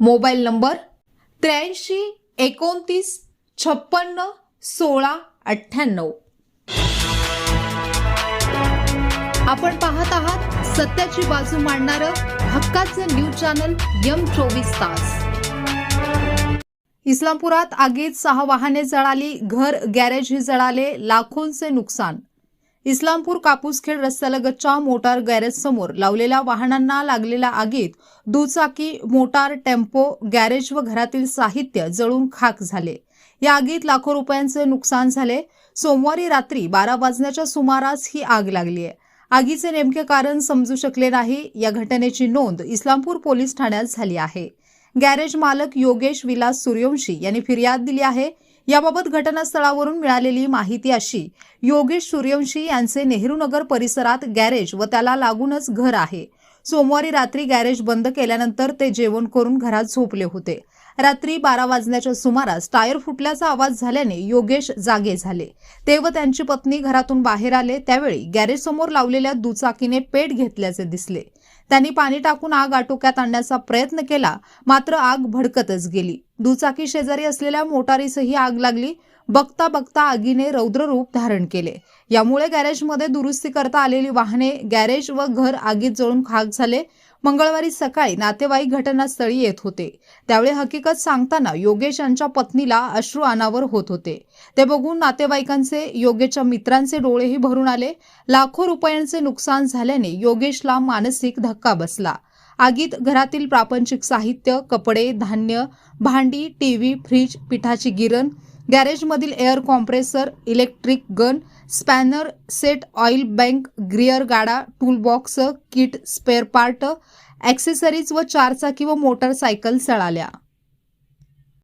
Mobile number त्र्याऐंशी एकोणतीस छप्पन्न सोळा अठ्ठ्याण्णव. आपण पाहत आहात सत्याची बाजू मांडणारं हक्काचं न्यूज चॅनल यम चोवीस तास. इस्लामपुरात आगीत सहा वाहने जळाली घर गॅरेजही जळाले लाखोंचे नुकसान. इस्लामपूर कापूसखेड रस्त्यालगतच्या मोटार गॅरेज समोर लावलेल्या वाहनांना लागलेल्या आगीत दुचाकी मोटार टेम्पो गॅरेज व घरातील साहित्य जळून खाक झाले. या आगीत लाखो रुपयांचे नुकसान झाले. सोमवारी रात्री बारा वाजण्याच्या सुमारास ही आग लागली आहे. आगीचे नेमके कारण समजू शकले नाही. या घटनेची नोंद इस्लामपूर पोलीस ठाण्यात झाली आहे. गॅरेज मालक योगेश विलास सूर्यवंशी यांनी फिर्याद दिली आहे. याबाबत घटनास्थळावरून मिळालेली माहिती अशी योगेश सूर्यवंशी यांचे नेहरूनगर परिसरात गॅरेज व त्याला लागूनच घर आहे. सोमवारी रात्री गॅरेज बंद केल्यानंतर ते जेवण करून घरात झोपले होते. रात्री बारा वाजण्याच्या सुमारास टायर फुटल्याचा आवाज झाल्याने योगेश जागे झाले. ते व त्यांची पत्नी घरातून बाहेर आले त्यावेळी गॅरेज समोर लावलेल्या दुचाकीने पेट घेतल्याचे दिसले. त्यांनी पाणी टाकून आग आटोक्यात आणण्याचा प्रयत्न केला. मात्र आग भडकतच गेली. दुचाकी शेजारी असलेल्या मोटारीसही आग लागली. बघता बघता आगीने रौद्ररूप धारण केले. यामुळे गॅरेजमध्ये दुरुस्ती करता आलेली वाहने गॅरेज व घर आगीत जळून खाक झाले. मंगळवारी सकाळी नातेवाईक घटनास्थळी येत होते. त्यावेळी हकीकत सांगताना योगेश यांच्या पत्नीला अश्रू अनावर होत होते. ते बघून नातेवाईकांचे योगेशच्या मित्रांचे डोळेही भरून आले. लाखो रुपयांचे नुकसान झाल्याने योगेशला मानसिक धक्का बसला. आगीत घरातील प्रापंचिक साहित्य कपडे धान्य भांडी टीव्ही फ्रीज पिठाची गिरण गॅरेजमधील air compressor electric gun spanner set oil bank ग्रिअर गाडा toolbox kit spare part accessories व चारचाकी व मोटरसायकल सळाल्या.